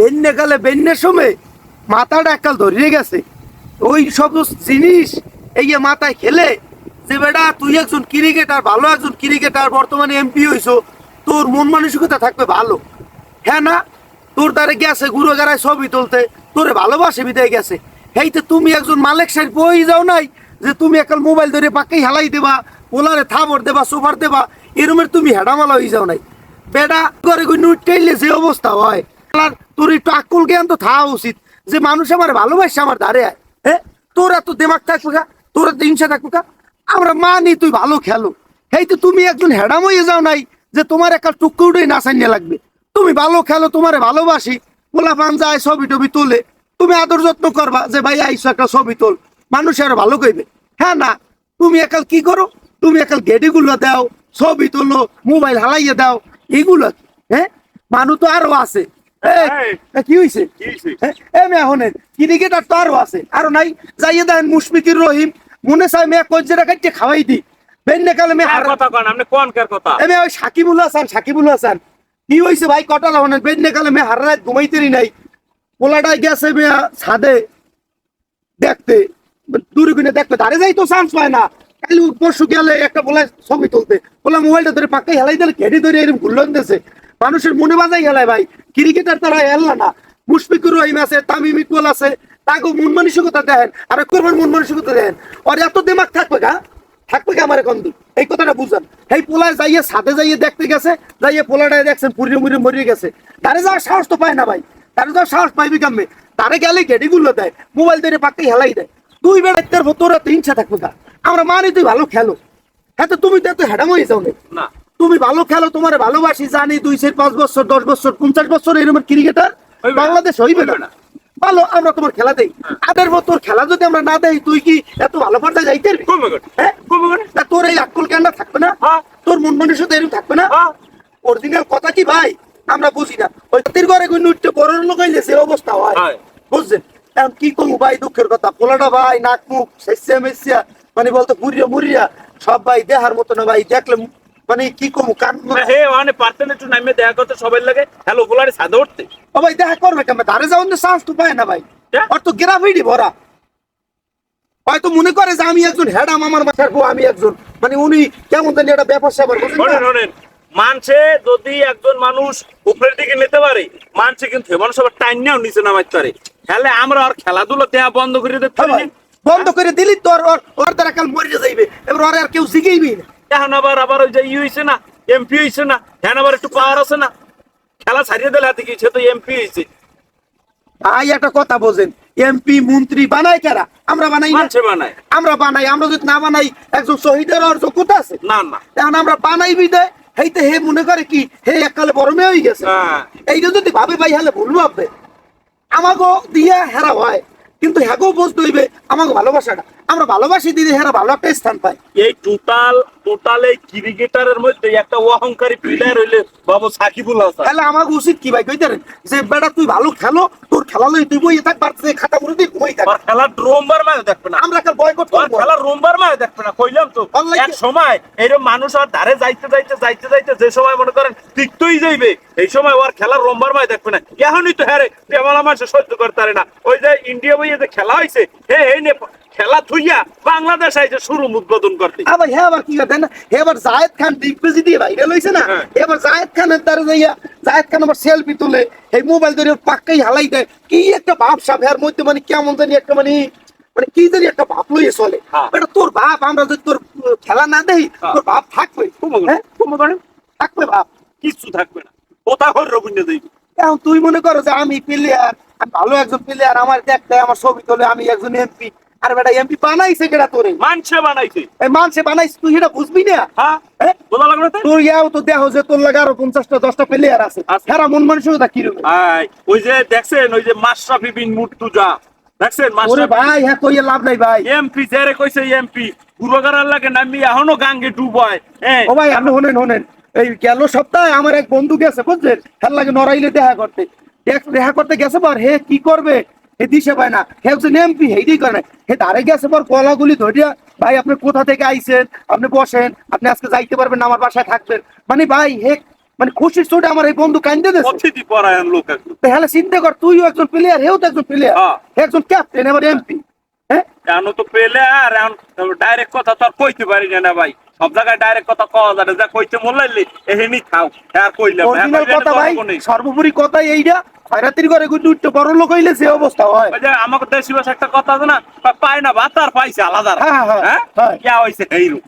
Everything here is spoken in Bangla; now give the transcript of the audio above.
বেন্যে গেলে বেন্যের সময় মাথাটা একাল ধরিয়ে গেছে। ওই সব জিনিস এই মাথায় খেলে যে বেটা, তুই একজন ক্রিকেটার, ভালো একজন ক্রিকেটার, বর্তমানে এমপি হইছো, তোর মন মানসিকতা থাকবে ভালো। হ্যাঁ না? তোর দ্বারে গেছে গুরু গারায় ছবি তুলতে, তোরে ভালোবাসে বিদায় গেছে। হেইতে তুমি একজন মালিক সাইড বই যাও নাই যে তুমি একাল মোবাইল ধরে পাকেই হেলাই দেবা, পোলারে থাবর দেবা, সোফার দেবা, এরমের তুমি হেডামালা হয়ে যাও নাই। বেটা করে কই নুট যে অবস্থা হয় তোর একটু আকুল জ্ঞান তো থাকা উচিত যে মানুষ আমার ভালোবাসে, আমার ধারে আয়। হ্যাঁ? তোর এত দিমাগ থাকবে কা তোর এত হিংসা থাকবে কা আমরা মানি তুই ভালো খেলো। এই তো তুমি একজন হেডাম হয়ে যাও নাই যে তোমার একটা টুকুটাই নাচাইনে লাগবে। তুমি ভালো খেলো, তোমারে ভালোবাসি পোলা পান যায়, ছবি টবি তোলে। তুমি আদর যত্ন করবা যে ভাই, আইসো একটা ছবি তোল। মানুষ আরও ভালো কইবে। হ্যাঁ না, তুমি একাল কি করো? তুমি একাল গেডিগুলো দাও, ছবি তোলো, মোবাইল হালাইয়ে দাও, এগুলো? হ্যাঁ? মানুষ তো আরও আছে। কি হইছে? এ মেয়ে আছে। আরও নাই? যাইয়ে দেন মুশফিকুর রহিম। মনে চাই মেয়ে কজ্জেরা কাটতে খাওয়াই দি? বেন্নে কালে মেয়ে কার হার কথা কন? আপনি কোন কার কথা? এমে ওই সাকিবুল হাসান সাকিবুল হাসান। কি হইছে ভাই? কটা বেন্নে কালে মেয়ে হার রাত ঘুমাইতেরি নাই। পোলাটাই গেছে মেয়ে ছাদে। দেখতে। দূরে দেখতে। ধারে যাই তো চান্স পায় না। কালি পরশু গেলে একটা বলে ছবি তুলতে। বলে মোবাইলটা ধরে পাক্কাই হেলাই দিলে ঘেটে ধরে এরকম ঘুরলন দিয়েছে মানুষের মনে বাজাই গেলায় ভাই। ক্রিকেটার তারা এল্লা না। মুশফিকুর রহিম আছে, তামিম ইকবাল আছে তাকে মন মানসিকতা দেন আর করবার মন মানসিকতা দেন আর এত দিমাগ থাকবে গা? থাকবে কি আমার এখন এই কথাটা বুঝান। এই পোলায় যাইয়ে সাথে যাইয়ে দেখতে গেছে, যাইয়ে পোলাটায় দেখছেন পুরিয়ে মুড়িয়ে মরিয়ে গেছে। তারে যাওয়ার সাহস তো পায় না ভাই। তারে যাওয়ার সাহস পাইবি কামে। তারে গেলে গেডিগুলো দেয়, মোবাইল ধরে পাক্কাই হেলাই দেয়। তুই বেড়াইতে তোর তো ইচ্ছা থাকবে গা। আমরা মানি তুই ভালো খেলো। হ্যাঁ তো তুমি তো এত হেডাম হয়ে যাও না। তুমি ভালো খেলো তোমার ভালোবাসি জানি দুই চার পাঁচ বছর দশ বছর পঞ্চাশ বছর এরকম ক্রিকেটার বাংলাদেশ হইবে না। ভালো আমরা তোমার খেলা দেই। আটের তোর খেলা যদি আমরা না দেই তুই কি এত ভালো পর্যায়ে যাইতে হ্যাঁ? তোর এই আকুল জ্ঞানটা থাকবে না? হ্যাঁ। তোর মন মানুষতা এরকম থাকবে না? হ্যাঁ। অরিজিনাল কথা কি ভাই? আমরা বুঝি না। ওই জাতির ঘরে কোন নৃত্য বড় লোকাইলে সে অবস্থা হয়। বুঝছেন? এখন কি করব ভাই? দুঃখের কথা। পোলাটা ভাই নাক মুখ শেষিয়া মেসিয়া মানে বলতো মুরিয়া মুরিয়া সব ভাই দেহার মতো না ভাই। দেখলে মানে কি করব কান হে মানে একটু নামে দেখা করতে সবাই লাগে। হ্যালো বলারে সাদা উঠতে। ও ভাই দেখা করবে কেমন? ধারে যাওয়ার সাহস তো পায় না ভাই। হ্যাঁ? ওর তো ভরা। হয়তো মনে করে যে আমি একজন হেডাম আমার বাসার বউ আমি একজন। মানে উনি কেমন জানি একটা ব্যাপার স্যাপার শোনেন মানছে যদি একজন মানুষ উপরের দিকে নিতে পারে মানছে কিন্তু এমন সবার টাইনেও নিচে নামাইতে পারে। তাহলে আমরা আর খেলাধুলা দেয়া বন্ধ করে দিতে হ্যাঁ পারি বন্ধ করে দিলি তো ওর ওর- ওর দ্বারা কাল মরে যাইবে। এবার ওর আর কেউ শিখেইবি না। এখন আবার আবার ওই যে ই হয়েছে না এমপি হয়েছে না এখন আবার একটু পাওয়ার আছে না। খেলা ছাড়িয়ে দিলে হাতে সে তো এমপি হয়েছে ভাই একটা কথা বোঝেন এমপি মন্ত্রী বানায় কারা? আমরা বানাই না। বানায়। আমরা বানাই আমরা যদি না বানাই একজন শহীদের আর যোগ্যতা আছে? না না। এখন আমরা বানাই বিদায় হেইতে হে মনে করে কি হে এককালে বড় মেয়ে হয়ে গেছে। হ্যাঁ। এইটা যদি ভাবে ভাই হলে ভুল ভাববে। আমাকে দিয়া হেরা হয় কিন্তু হ্যাগো বুঝতে হইবে আমাকে ভালোবাসাটা। আমরা ভালোবাসি দিদি হেরা ভালো একটা স্থান পাই এই টোটাল টোটাল এই ক্রিকেটারের মধ্যে একটা অহংকারী প্লেয়ার হইলে বাবু সাকিবুল হাসান। তাহলে আমাকে উচিত কি ভাই কইতারেন যে বেটা তুই ভালো খেলো তোর খেলা লই তুই বইয়ে থাক পারতে খাতা মুড়ে দিয়ে ঘুমাই থাক খেলার রোমবার মানে দেখবে না। আমরা কাল বয়কট করব। খেলার রোমবার মানে দেখবে না কইলাম তো। এক সময় এরকম মানুষ আর ধারে যাইতে যাইতে যাইতে যাইতে যে সময় মনে করেন তিক্তই যাইবে এই সময় ওর খেলার রোমবার মানে দেখবে না। এখনই তো হ্যাঁ রে তেমন মানুষ সহ্য করতে পারে না। ওই যে ইন্ডিয়া বইয়ে যে খেলা হয়েছে হে এই নে খেলা থুইয়া বাংলাদেশ আইছে শুরু উদ্বোধন করতে। আবার হ্যাঁ আবার কি কথা না এবার জায়েদ খান দিগ্বিজয় দিয়ে ভাইরাল হইছে না? হ্যাঁ। এবার জায়েদ খানের দ্বারা যাইয়া জায়েদ খান আবার সেলফি তুলে এই মোবাইল ধরে পাক্কাই হালাই দেয়। কি একটা ভাব সাপ এর মধ্যে মানে কেমন জানি একটা মানে মানে কি জানি একটা ভাব লইয়ে চলে। হ্যাঁ। এটা তোর বাপ আমরা যদি তোর খেলা না দেই হ্যাঁ। তোর বাপ থাকবে। হ্যাঁ? থাকবে বাপ। কিচ্ছু থাকবে না। কোথা করে রবীন্দ্র দেবী। এখন তুই মনে করো যে আমি প্লেয়ার ভালো একজন প্লেয়ার আমার দেখতে আমার ছবি তোলে আমি একজন এমপি আর বেটা এমপি বানাইছে কেটা তোরে? মানছে বানাইছে। এই মানুষে বানাইছে তুই এটা বুঝবি না? হ্যাঁ? বোঝা লাগল তো তোর? ইয়াও তো দেখো যে তোর লাগে আরও পঞ্চাশটা দশটা প্লেয়ার আছে। হেরা মন মানসিকতা কীরকম? আই, ওই যে দেখছেন ওই যে মাশরাফি বিন মুর্তুজা। দেখছেন ওরে মাশরাফি ভাই হ্যাঁ কইয়ে লাভ নাই ভাই। এমপি জেরে কইছে এমপি। গুরগারার লাগে নামি এখনও গাঙ্গে ডুবায় হ্যাঁ। ও ভাই আপনি হনেন হনেন এই গেল সপ্তাহে আমার এক বন্ধু গেছে বুঝছেন হের লাগে নড়াইলে দেখা করতে। দেখ- দেখা করতে গেছে পর হে কি করবে? হে দিশে পায় না। হে হচ্ছে এমপি হেইটাই করে না হে দাঁড়ে গেছে পর কলাগুলি ধরিয়া ভাই আপনি কোথা থেকে আইছেন? আপনি বসেন আপনি আজকে যাইতে পারবেন না আমার বাসায় থাকবেন। মানে ভাই হে মানে খুশির চোটে আমার এই বন্ধু কান্দে দেছে। অতিথি পরায়ণ লোক তাহলে চিন্তা কর তুইও একজন প্লেয়ার হেও তো একজন প্লেয়ার হ্যাঁ। একজন ক্যাপ্টেন এবার এমপি হ্যাঁ এখন তো পেলে আর এখন ডাইরেক্ট কথা তো আর কইতে পারি না ভাই। সব জায়গায় ডাইরেক্ট কথা কওয়া যায় যা কইতে মোল্লাইলি এহেনি খাও। আর কইলাম। কথা ভাই। সর্বোপরি কথা এইটা খয়রাতির ঘরে গুটি উঠতে বড় লোক হইলে সে অবস্থা হয়। যে আমাকে দেশি ভাষা একটা কথা আছে না পায় না ভাত আর পাইছে আলাদা। হ্যাঁ, হ্যাঁ, হ্যাঁ হ্যাঁ। হইছে এইরূপ